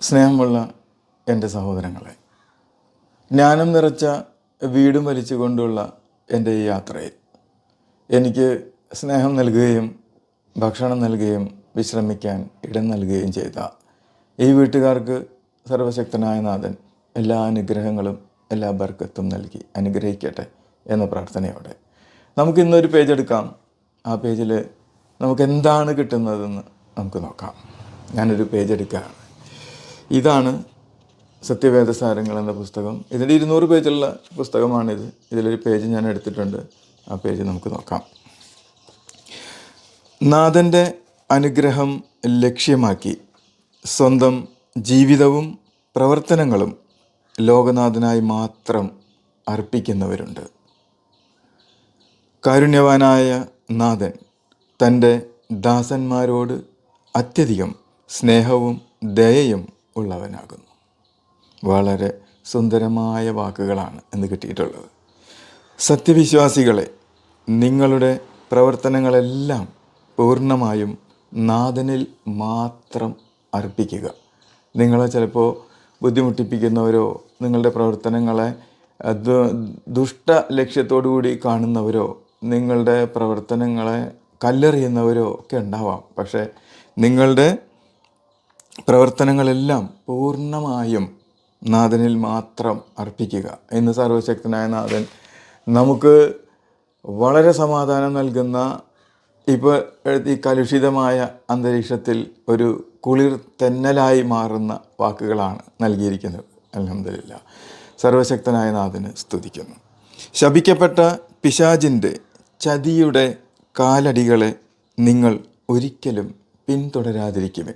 സ്നേഹമുള്ള എന്റെ സഹോദരങ്ങളെ ജ്ഞാനം നിറച്ച വീടും വലിച്ചുകൊണ്ടുള്ള എന്റെ ഈ യാത്രയിൽ എനിക്ക് സ്നേഹം നൽകുകയും ഭക്ഷണം നൽകുകയും വിശ്രമിക്കാൻ ഇടം നൽകുകയും ചെയ്ത ഈ വീട്ടുകാർക്ക് സർവശക്തനായ നാഥൻ എല്ലാ അനുഗ്രഹങ്ങളും എല്ലാ ബർക്കത്തും നൽകി അനുഗ്രഹിക്കട്ടെ എന്ന പ്രാർത്ഥനയോടെ നമുക്ക് ഇന്നൊരു പേജ് എടുക്കാം. ആ പേജിൽ നമുക്ക് എന്താണ് കിട്ടുന്നതെന്ന് നമുക്ക് നോക്കാം. ഞാനൊരു പേജ് എടുക്കുകയാണ്. ഇതാണ് സത്യവേദസാരങ്ങൾ എന്ന പുസ്തകം. ഇതിന്റെ ഇരുന്നൂറ് പേജുള്ള പുസ്തകമാണിത്. ഇതിലൊരു പേജ് ഞാൻ എടുത്തിട്ടുണ്ട്. ആ പേജ് നമുക്ക് നോക്കാം. നാഥന്റെ അനുഗ്രഹം ലക്ഷ്യമാക്കി സ്വന്തം ജീവിതവും പ്രവർത്തനങ്ങളും ലോകനാഥനായി മാത്രം അർപ്പിക്കുന്നവരുണ്ട്. കാരുണ്യവാനായ നാഥൻ തന്റെ ദാസന്മാരോട് അത്യധികം സ്നേഹവും ദയയും ഉള്ളവനാകുന്നു. വളരെ സുന്ദരമായ വാക്കുകളാണ് എന്ന് കിട്ടിയിട്ടുള്ളത്. സത്യവിശ്വാസികളെ നിങ്ങളുടെ പ്രവർത്തനങ്ങളെല്ലാം പൂർണമായും നാഥനിൽ മാത്രം അർപ്പിക്കുക. നിങ്ങളെ ചിലപ്പോൾ ബുദ്ധിമുട്ടിപ്പിക്കുന്നവരോ നിങ്ങളുടെ പ്രവർത്തനങ്ങളെ ദുഷ്ട ലക്ഷ്യത്തോടു കൂടി കാണുന്നവരോ നിങ്ങളുടെ പ്രവർത്തനങ്ങളെ കല്ലെറിയുന്നവരോ ഒക്കെ ഉണ്ടാവാം. പക്ഷേ നിങ്ങളുടെ പ്രവർത്തനങ്ങളെല്ലാം പൂർണമായും നാഥനിൽ മാത്രം അർപ്പിക്കുക. എന്ന് സർവശക്തനായ നാഥൻ നമുക്ക് വളരെ സമാധാനം നൽകുന്ന ഇപ്പോൾ ഈ കലുഷിതമായ അന്തരീക്ഷത്തിൽ ഒരു കുളിർ തെന്നലായി മാറുന്ന വാക്കുകളാണ് നൽകിയിരിക്കുന്നത്. അലഹമില്ല സർവശക്തനായ നാഥന് സ്തുതിക്കുന്നു. ശപിക്കപ്പെട്ട പിശാജിന്റെ ചതിയുടെ കാലടികളെ നിങ്ങൾ ഒരിക്കലും പിന്തുടരാതിരിക്കുമേ.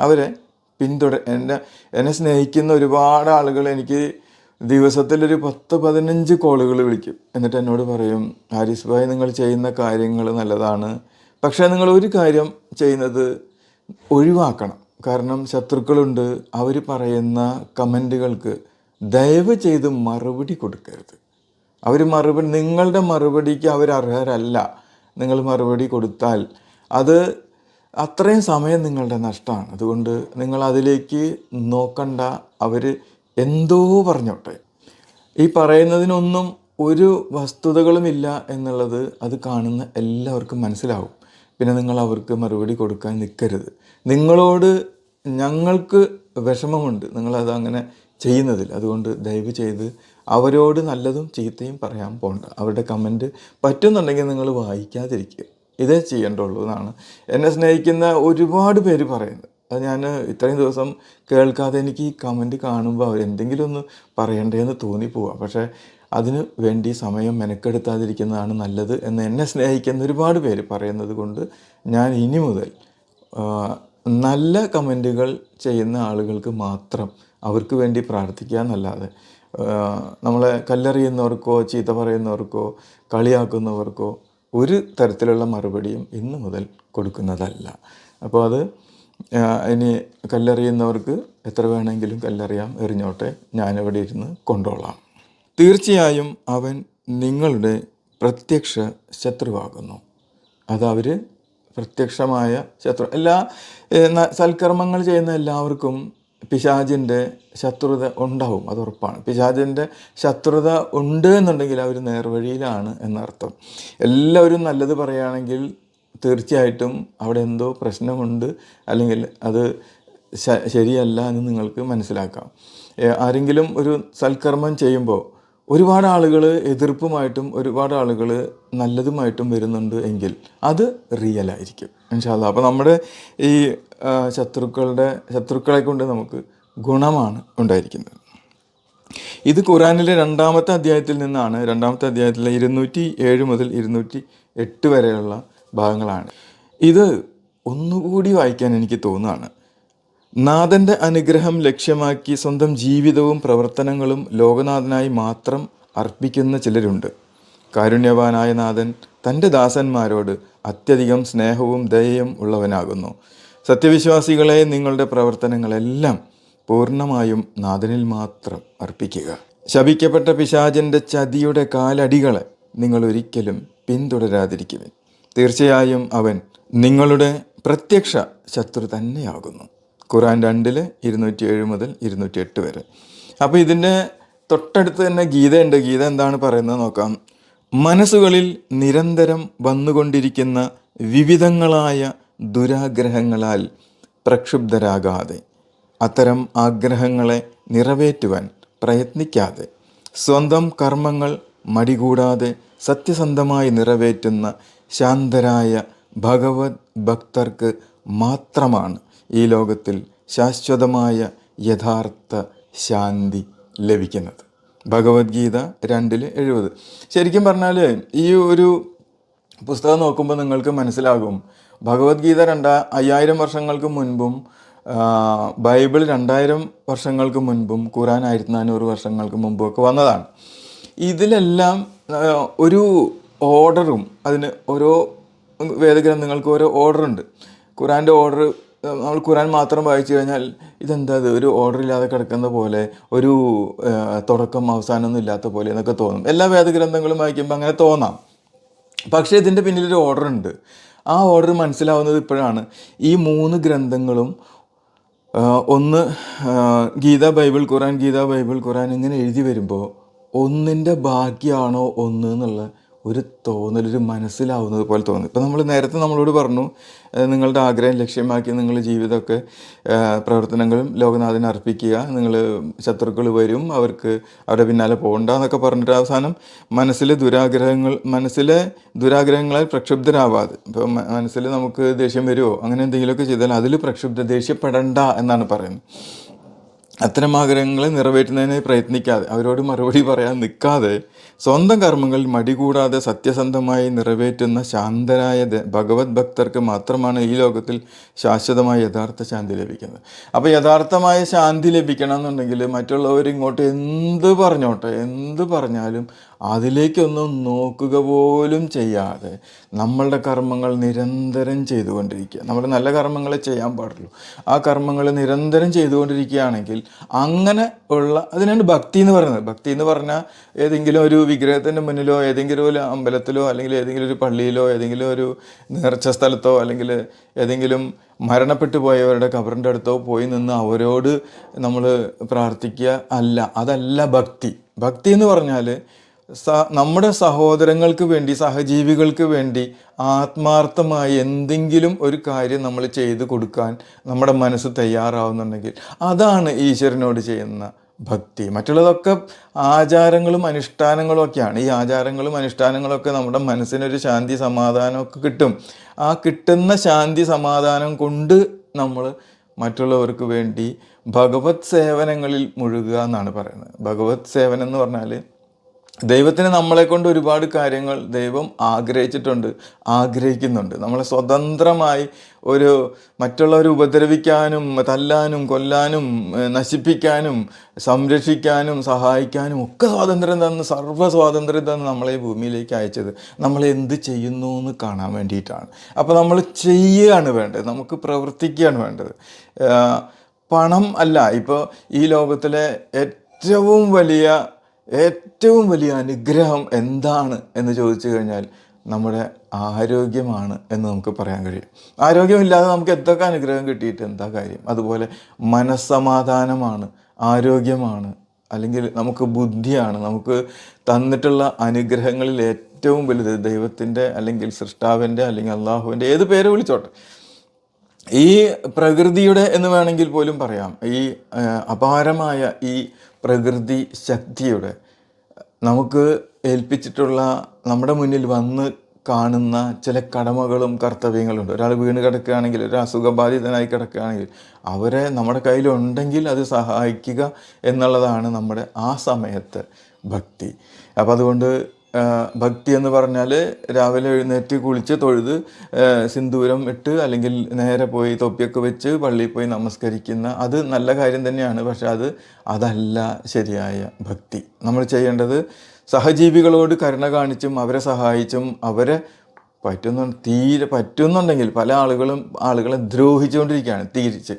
അവരെ പിന്തുട എന്നെ എന്നെ സ്നേഹിക്കുന്ന ഒരുപാട് ആളുകൾ എനിക്ക് ദിവസത്തിലൊരു പത്ത് പതിനഞ്ച് കോളുകൾ വിളിക്കും. എന്നിട്ട് എന്നോട് പറയും ഹാരിസ് ഭായ് നിങ്ങൾ ചെയ്യുന്ന കാര്യങ്ങൾ നല്ലതാണ്. പക്ഷേ നിങ്ങൾ ഒരു കാര്യം ചെയ്യുന്നത് ഒഴിവാക്കണം. കാരണം ശത്രുക്കളുണ്ട്. അവർ പറയുന്ന കമന്റുകൾക്ക് ദയവ് ചെയ്ത് മറുപടി കൊടുക്കരുത്. അവർ മറുപടി നിങ്ങളുടെ മറുപടിക്ക് അവർ അർഹരല്ല. നിങ്ങൾ മറുപടി കൊടുത്താൽ അത് അത്രയും സമയം നിങ്ങളുടെ നഷ്ടമാണ്. അതുകൊണ്ട് നിങ്ങൾ അതിലേക്ക് നോക്കണ്ട. അവർ എന്തോ പറഞ്ഞോട്ടെ. ഈ പറയുന്നതിനൊന്നും ഒരു വസ്തുതകളുമില്ല എന്നുള്ളത് അത് കാണുന്ന എല്ലാവർക്കും മനസ്സിലാവും. പിന്നെ നിങ്ങൾ അവർക്ക് മറുപടി കൊടുക്കാൻ നിൽക്കരുത് നിങ്ങളോട് ഞങ്ങൾക്ക് വിഷമമുണ്ട്. നിങ്ങളത് അങ്ങനെ ചെയ്യുന്നതിൽ. അതുകൊണ്ട് ദയവ് ചെയ്ത് അവരോട് നല്ലതും ചീത്തയും പറയാൻ പോകണ്ട അവരുടെ കമന്റ് പറ്റുന്നുണ്ടെങ്കിൽ നിങ്ങൾ വായിക്കാതിരിക്കുക. ഇതേ ചെയ്യേണ്ടുള്ളൂ എന്നാണ്. എന്നെ സ്നേഹിക്കുന്ന ഒരുപാട് പേര് പറയുന്നത്. അത് ഞാൻ ഇത്രയും ദിവസം കേൾക്കാതെ എനിക്ക് ഈ കമന്റ് കാണുമ്പോൾ അവർ എന്തെങ്കിലും ഒന്ന് പറയണ്ടേന്ന് തോന്നിപ്പോവുക പക്ഷേ അതിന് വേണ്ടി സമയം മെനക്കെടുത്താതിരിക്കുന്നതാണ് നല്ലത് എന്ന് എന്നെ സ്നേഹിക്കുന്ന ഒരുപാട് പേര് പറയുന്നത് കൊണ്ട് ഞാൻ ഇനി മുതൽ നല്ല കമന്റുകൾ ചെയ്യുന്ന ആളുകൾക്ക് മാത്രം അവർക്ക് വേണ്ടി പ്രാർത്ഥിക്കുക എന്നല്ലാതെ നമ്മളെ കല്ലെറിയുന്നവർക്കോ ചീത്ത പറയുന്നവർക്കോ കളിയാക്കുന്നവർക്കോ ഒരു തരത്തിലുള്ള മറുപടിയും ഇന്ന് മുതൽ കൊടുക്കുന്നതല്ല. അപ്പോൾ അത് ഇനി കല്ലെറിയുന്നവർക്ക് എത്ര വേണമെങ്കിലും കല്ലെറിയാം. എറിഞ്ഞോട്ടെ ഞാനിവിടെ ഇരുന്ന് കൊണ്ടോളാം. തീർച്ചയായും അവൻ നിങ്ങളുടെ പ്രത്യക്ഷ ശത്രുവാകുന്നു. അത് അവർ പ്രത്യക്ഷമായ ശത്രു എല്ലാ സൽക്കർമ്മങ്ങൾ ചെയ്യുന്ന എല്ലാവർക്കും പിശാചിന്റെ ശത്രുത ഉണ്ടാവും അത് ഉറപ്പാണ്. പിശാചിന്റെ ശത്രുത ഉണ്ട് എന്നുണ്ടെങ്കിൽ അവർ നേർവഴിയിലാണ് എന്നർത്ഥം. എല്ലാവരും നല്ലത് പറയുകയാണെങ്കിൽ തീർച്ചയായിട്ടും അവിടെ എന്തോ പ്രശ്നമുണ്ട് അല്ലെങ്കിൽ അത് ശരിയല്ല എന്ന് നിങ്ങൾക്ക് മനസ്സിലാക്കാം. ആരെങ്കിലും ഒരു സൽക്കർമ്മം ചെയ്യുമ്പോൾ ഒരുപാട് ആളുകൾ എതിർപ്പുമായിട്ടും ഒരുപാട് ആളുകൾ നല്ലതുമായിട്ടും വരുന്നുണ്ട് എങ്കിൽ അത് റിയൽ ആയിരിക്കും അപ്പോൾ നമ്മുടെ ഈ ശത്രുക്കളുടെ ശത്രുക്കളെ കൊണ്ട് നമുക്ക് ഗുണമാണ് ഉണ്ടായിരിക്കുന്നത്. ഇത് ഖുറാനിലെ രണ്ടാമത്തെ അധ്യായത്തിൽ നിന്നാണ് രണ്ടാമത്തെ അധ്യായത്തിലെ ഇരുന്നൂറ്റി ഏഴ് മുതൽ ഇരുന്നൂറ്റി എട്ട് വരെയുള്ള ഭാഗങ്ങളാണ്. ഇത് ഒന്നുകൂടി വായിക്കാൻ എനിക്ക് തോന്നുകയാണ്. നാഥന്റെ അനുഗ്രഹം ലക്ഷ്യമാക്കി സ്വന്തം ജീവിതവും പ്രവർത്തനങ്ങളും ലോകനാഥനായി മാത്രം അർപ്പിക്കുന്ന ചിലരുണ്ട്. കാരുണ്യവാനായ നാഥൻ തന്റെ ദാസന്മാരോട് അത്യധികം സ്നേഹവും ദയയും ഉള്ളവനാകുന്നു. സത്യവിശ്വാസികളെ നിങ്ങളുടെ പ്രവർത്തനങ്ങളെല്ലാം പൂർണമായും നാഥനിൽ മാത്രം അർപ്പിക്കുക. ശപിക്കപ്പെട്ട പിശാചിന്റെ ചതിയുടെ കാലടികളെ നിങ്ങൾ ഒരിക്കലും പിന്തുടരാതിരിക്കുവിൻ. തീർച്ചയായും അവൻ നിങ്ങളുടെ പ്രത്യക്ഷ ശത്രു തന്നെയാകുന്നു. ഖുറാൻ രണ്ടിൽ ഇരുന്നൂറ്റി ഏഴ് മുതൽ ഇരുന്നൂറ്റി എട്ട് വരെ. അപ്പോൾ ഇതിന്റെ തൊട്ടടുത്ത് തന്നെ ഗീതയുണ്ട്. ഗീത എന്താണ് പറയുന്നത് നോക്കാം. മനസ്സുകളിൽ നിരന്തരം വന്നുകൊണ്ടിരിക്കുന്ന വിവിധങ്ങളായ ദുരാഗ്രഹങ്ങളാൽ പ്രക്ഷുബ്ധരാകാതെ അത്തരം ആഗ്രഹങ്ങളെ നിറവേറ്റുവാൻ പ്രയത്നിക്കാതെ സ്വന്തം കർമ്മങ്ങൾ മടികൂടാതെ സത്യസന്ധമായി നിറവേറ്റുന്ന ശാന്തരായ ഭഗവത് ഭക്തർക്ക് മാത്രമാണ് ഈ ലോകത്തിൽ ശാശ്വതമായ യഥാർത്ഥ ശാന്തി ലഭിക്കുന്നത്. ഭഗവത്ഗീത രണ്ടിൽ എഴുപത്. ശരിക്കും പറഞ്ഞാൽ ഈ ഒരു പുസ്തകം നോക്കുമ്പോൾ നിങ്ങൾക്ക് മനസ്സിലാകും ഭഗവത്ഗീത രണ്ട അയ്യായിരം വർഷങ്ങൾക്ക് മുൻപും ബൈബിൾ രണ്ടായിരം വർഷങ്ങൾക്ക് മുൻപും ഖുറാൻ ആയിരത്തി നാനൂറ് വർഷങ്ങൾക്ക് മുമ്പും ഒക്കെ വന്നതാണ്. ഇതിലെല്ലാം ഒരു ഓർഡറും അതിന് ഓരോ വേദഗ്രന്ഥങ്ങൾക്ക് ഓരോ ഓർഡറുണ്ട്. ഖുറാന്റെ ഓർഡർ നമ്മൾ ഖുറാൻ മാത്രം വായിച്ചു കഴിഞ്ഞാൽ ഇതെന്താ ഇത്? ഒരു ഓർഡർ ഇല്ലാതെ കിടക്കുന്ന പോലെ ഒരു തുടക്കം അവസാനമൊന്നും ഇല്ലാത്ത പോലെ എന്നൊക്കെ തോന്നും. എല്ലാ വേദഗ്രന്ഥങ്ങളും വായിക്കുമ്പോൾ അങ്ങനെ തോന്നാം. പക്ഷേ ഇതിന്റെ പിന്നിലൊരു ഓർഡർ ഉണ്ട് ആ ഓർഡർ മനസ്സിലാവുന്നത് ഇപ്പോഴാണ്. ഈ മൂന്ന് ഗ്രന്ഥങ്ങളും ഒന്ന് Gita Bible Quran Gita Bible Quran ഇങ്ങനെ എഴുതി വരുമ്പോൾ ഒന്നിന്റെ ബാക്കിയാണോ ഒന്ന് എന്നുള്ള ഒരു തോന്നൽ ഒരു മനസ്സിലാവുന്നത് പോലെ തോന്നുന്നു ഇപ്പം നമ്മൾ നേരത്തെ നമ്മളോട് പറഞ്ഞു നിങ്ങളുടെ ആഗ്രഹം ലക്ഷ്യമാക്കി നിങ്ങൾ ജീവിതമൊക്കെ പ്രവർത്തനങ്ങളും ലോകനാഥന് അർപ്പിക്കുക. നിങ്ങൾ ശത്രുക്കൾ വരും അവർക്ക് അവരുടെ പിന്നാലെ പോകണ്ട എന്നൊക്കെ പറഞ്ഞിട്ട് അവസാനം മനസ്സിലെ ദുരാഗ്രഹങ്ങൾ മനസ്സിലെ ദുരാഗ്രഹങ്ങളാൽ പ്രക്ഷുബ്ധരാവാതെ. ഇപ്പം മനസ്സിൽ നമുക്ക് ദേഷ്യം വരുമോ അങ്ങനെ എന്തെങ്കിലുമൊക്കെ ചെയ്താൽ അതിൽ പ്രക്ഷുബ്ധ ദേഷ്യപ്പെടണ്ട എന്നാണ് പറയുന്നത്. അത്തരം ആഗ്രഹങ്ങളെ നിറവേറ്റുന്നതിന് പ്രയത്നിക്കാതെ അവരോട് മറുപടി പറയാൻ നിൽക്കാതെ സ്വന്തം കർമ്മങ്ങൾ മടികൂടാതെ സത്യസന്ധമായി നിറവേറ്റുന്ന ശാന്തരായ ഭഗവത് ഭക്തർക്ക് മാത്രമാണ് ഈ ലോകത്തിൽ ശാശ്വതമായ യഥാർത്ഥ ശാന്തി ലഭിക്കുന്നത്. അപ്പോൾ യഥാർത്ഥമായ ശാന്തി ലഭിക്കണം എന്നുണ്ടെങ്കിൽ മറ്റുള്ളവർ ഇങ്ങോട്ട് എന്ത് പറഞ്ഞോട്ടെ എന്ത് പറഞ്ഞാലും അതിലേക്കൊന്നും നോക്കുക പോലും ചെയ്യാതെ നമ്മളുടെ കർമ്മങ്ങൾ നിരന്തരം ചെയ്തുകൊണ്ടിരിക്കുക. നമ്മൾ നല്ല കർമ്മങ്ങൾ ചെയ്യാൻ പാടുള്ളൂ. ആ കർമ്മങ്ങൾ നിരന്തരം ചെയ്തുകൊണ്ടിരിക്കുകയാണെങ്കിൽ അങ്ങനെ ഉള്ള അതിനാണ് ഭക്തി എന്ന് പറയുന്നത്. ഭക്തി എന്ന് പറഞ്ഞാൽ ഏതെങ്കിലും ഒരു വിഗ്രഹത്തിന്റെ മുന്നിലോ ഏതെങ്കിലും ഒരു അമ്പലത്തിലോ അല്ലെങ്കിൽ ഏതെങ്കിലും ഒരു പള്ളിയിലോ ഏതെങ്കിലും ഒരു നേർച്ച സ്ഥലത്തോ അല്ലെങ്കിൽ ഏതെങ്കിലും മരണപ്പെട്ടു പോയവരുടെ കബറിന്റെ അടുത്തോ പോയി നിന്ന് അവരോട് നമ്മൾ പ്രാർത്ഥിക്കുക അല്ല. അതല്ല ഭക്തി. ഭക്തി എന്ന് പറഞ്ഞാൽ നമ്മുടെ സഹോദരങ്ങൾക്ക് വേണ്ടി സഹജീവികൾക്ക് വേണ്ടി ആത്മാർത്ഥമായി എന്തെങ്കിലും ഒരു കാര്യം നമ്മൾ ചെയ്തു കൊടുക്കാൻ നമ്മുടെ മനസ്സ് തയ്യാറാവുന്നുണ്ടെങ്കിൽ അതാണ് ഈശ്വരനോട് ചെയ്യുന്ന ഭക്തി. മറ്റുള്ളതൊക്കെ ആചാരങ്ങളും അനുഷ്ഠാനങ്ങളും ഒക്കെയാണ്. ഈ ആചാരങ്ങളും അനുഷ്ഠാനങ്ങളൊക്കെ നമ്മുടെ മനസ്സിനൊരു ശാന്തി സമാധാനമൊക്കെ കിട്ടും. ആ കിട്ടുന്ന ശാന്തി സമാധാനം കൊണ്ട് നമ്മൾ മറ്റുള്ളവർക്ക് വേണ്ടി ഭഗവത് സേവനങ്ങളിൽ മുഴുകുക എന്നാണ് പറയുന്നത്. ഭഗവത് സേവനം എന്ന് പറഞ്ഞാൽ ദൈവത്തിന് നമ്മളെ കൊണ്ട് ഒരുപാട് കാര്യങ്ങൾ ദൈവം ആഗ്രഹിച്ചിട്ടുണ്ട് ആഗ്രഹിക്കുന്നുണ്ട്. നമ്മളെ സ്വതന്ത്രമായി ഒരു മറ്റുള്ളവരെ ഉപദ്രവിക്കാനും തല്ലാനും കൊല്ലാനും നശിപ്പിക്കാനും സംരക്ഷിക്കാനും സഹായിക്കാനും ഒക്കെ സ്വാതന്ത്ര്യം തന്ന് സർവ സ്വാതന്ത്ര്യം തന്ന് നമ്മളെ ഈ ഭൂമിയിലേക്ക് അയച്ചത് നമ്മൾ എന്ത് ചെയ്യുന്നു എന്ന് കാണാൻ വേണ്ടിയിട്ടാണ്. അപ്പോൾ നമ്മൾ ചെയ്യുകയാണ് വേണ്ടത് നമുക്ക് പ്രവർത്തിക്കുകയാണ് വേണ്ടത്. പണം അല്ല ഇപ്പോൾ ഈ ലോകത്തിലെ ഏറ്റവും വലിയ ഏറ്റവും വലിയ അനുഗ്രഹം എന്താണ് എന്ന് ചോദിച്ചു കഴിഞ്ഞാൽ നമ്മുടെ ആരോഗ്യമാണ് എന്ന് നമുക്ക് പറയാൻ കഴിയും. ആരോഗ്യമില്ലാതെ നമുക്ക് എന്തൊക്കെ അനുഗ്രഹം കിട്ടിയിട്ട് എന്താ കാര്യം? അതുപോലെ മനസ്സമാധാനമാണ് ആരോഗ്യമാണ് അല്ലെങ്കിൽ നമുക്ക് ബുദ്ധിയാണ്. നമുക്ക് തന്നിട്ടുള്ള അനുഗ്രഹങ്ങളിൽ ഏറ്റവും വലുത് ദൈവത്തിന്റെ അല്ലെങ്കിൽ സൃഷ്ടാവിന്റെ അല്ലെങ്കിൽ അള്ളാഹുവിന്റെ ഏത് പേര് വിളിച്ചോട്ടെ. ഈ പ്രകൃതിയുടെ എന്ന് വേണമെങ്കിൽ പോലും പറയാം. ഈ അപാരമായ ഈ പ്രകൃതി ശക്തിയുടെ നമുക്ക് ഏൽപ്പിച്ചിട്ടുള്ള നമ്മുടെ മുന്നിൽ വന്ന് കാണുന്ന ചില കടമകളും കർത്തവ്യങ്ങളുണ്ട്. ഒരാൾ വീണ് കിടക്കുകയാണെങ്കിൽ ഒരു അസുഖബാധിതനായി കിടക്കുകയാണെങ്കിൽ അവരെ നമ്മുടെ കയ്യിലുണ്ടെങ്കിൽ അത് സഹായിക്കുക എന്നുള്ളതാണ് നമ്മുടെ ആ സമയത്ത് ഭക്തി. അപ്പം അതുകൊണ്ട് ഭക്തി എന്ന് പറഞ്ഞാൽ രാവിലെ എഴുന്നേറ്റ് കുളിച്ച് തൊഴുത് സിന്ദൂരം ഇട്ട് അല്ലെങ്കിൽ നേരെ പോയി തൊപ്പിയൊക്കെ വെച്ച് പള്ളിയിൽ പോയി നമസ്കരിക്കുന്ന അത് നല്ല കാര്യം തന്നെയാണ്. പക്ഷെ അത് അതല്ല ശരിയായ ഭക്തി. നമ്മൾ ചെയ്യേണ്ടത് സഹജീവികളോട് കരുണ കാണിച്ചും അവരെ സഹായിച്ചും അവരെ പറ്റുന്നു തീരെ പറ്റുന്നുണ്ടെങ്കിൽ പല ആളുകളും ആളുകളെ ദ്രോഹിച്ചുകൊണ്ടിരിക്കുകയാണ്. തിരിച്ച്.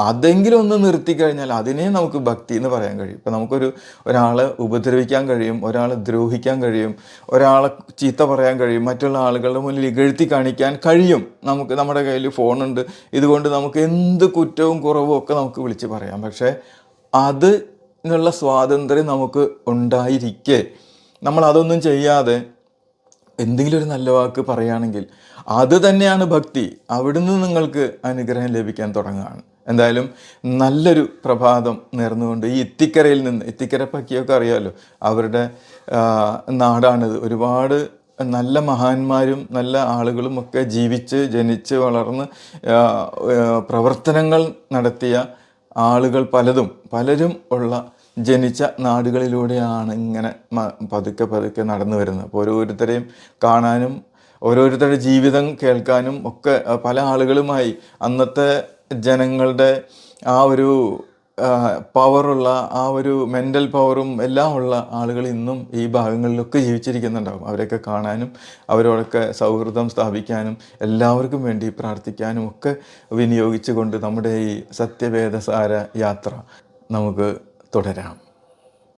അതെങ്കിലും ഒന്ന് നിർത്തി കഴിഞ്ഞാൽ അതിനെ നമുക്ക് ഭക്തി എന്ന് പറയാൻ കഴിയും. ഇപ്പം നമുക്കൊരു ഒരാളെ ഉപദ്രവിക്കാൻ കഴിയും ഒരാളെ ദ്രോഹിക്കാൻ കഴിയും ഒരാളെ ചീത്ത പറയാൻ കഴിയും മറ്റുള്ള ആളുകളുടെ മുന്നിൽ ഇകഴ്ത്തി കാണിക്കാൻ കഴിയും. നമുക്ക് നമ്മുടെ കയ്യിൽ ഫോണുണ്ട്. ഇതുകൊണ്ട് നമുക്ക് എന്ത് കുറ്റവും കുറവും ഒക്കെ നമുക്ക് വിളിച്ച് പറയാം. പക്ഷേ അത് എന്നുള്ള സ്വാതന്ത്ര്യം നമുക്ക് ഉണ്ടായിരിക്കെ. നമ്മൾ അതൊന്നും ചെയ്യാതെ എന്തെങ്കിലും ഒരു നല്ല വാക്ക് പറയുകയാണെങ്കിൽ അത് തന്നെയാണ് ഭക്തി. അവിടുന്ന് നിങ്ങൾക്ക് അനുഗ്രഹം ലഭിക്കാൻ തുടങ്ങുകയാണ്. എന്തായാലും നല്ലൊരു പ്രഭാതം നേർന്നുകൊണ്ട് ഈ ഇത്തിക്കരയിൽ നിന്ന് ഇത്തിക്കര പക്കിയൊക്കെ അറിയാമല്ലോ അവരുടെ നാടാണിത് ഒരുപാട് നല്ല മഹാന്മാരും നല്ല ആളുകളും ഒക്കെ ജീവിച്ച് ജനിച്ച് വളർന്ന് പ്രവർത്തനങ്ങൾ നടത്തിയ ആളുകൾ പലതും പലരും ഉള്ള ജനിച്ച നാടുകളിലൂടെയാണ് ഇങ്ങനെ പതുക്കെ പതുക്കെ നടന്നു വരുന്നത്. അപ്പോൾ ഓരോരുത്തരെയും കാണാനും ഓരോരുത്തരുടെ ജീവിതം കേൾക്കാനും ഒക്കെ പല ആളുകളുമായി അന്നത്തെ ജനങ്ങളുടെ ആ ഒരു പവറുള്ള ആ ഒരു മെന്റൽ പവറും എല്ലാം ഉള്ള ആളുകൾ ഇന്നും ഈ ഭാഗങ്ങളിലൊക്കെ ജീവിച്ചിരിക്കുന്നുണ്ടാകും അവരെയൊക്കെ കാണാനും അവരോടൊക്കെ സൗഹൃദം സ്ഥാപിക്കാനും എല്ലാവർക്കും വേണ്ടി പ്രാർത്ഥിക്കാനും ഒക്കെ വിനിയോഗിച്ചുകൊണ്ട് നമ്മുടെ ഈ സത്യവേദസാര യാത്ര നമുക്ക് തുടരാം.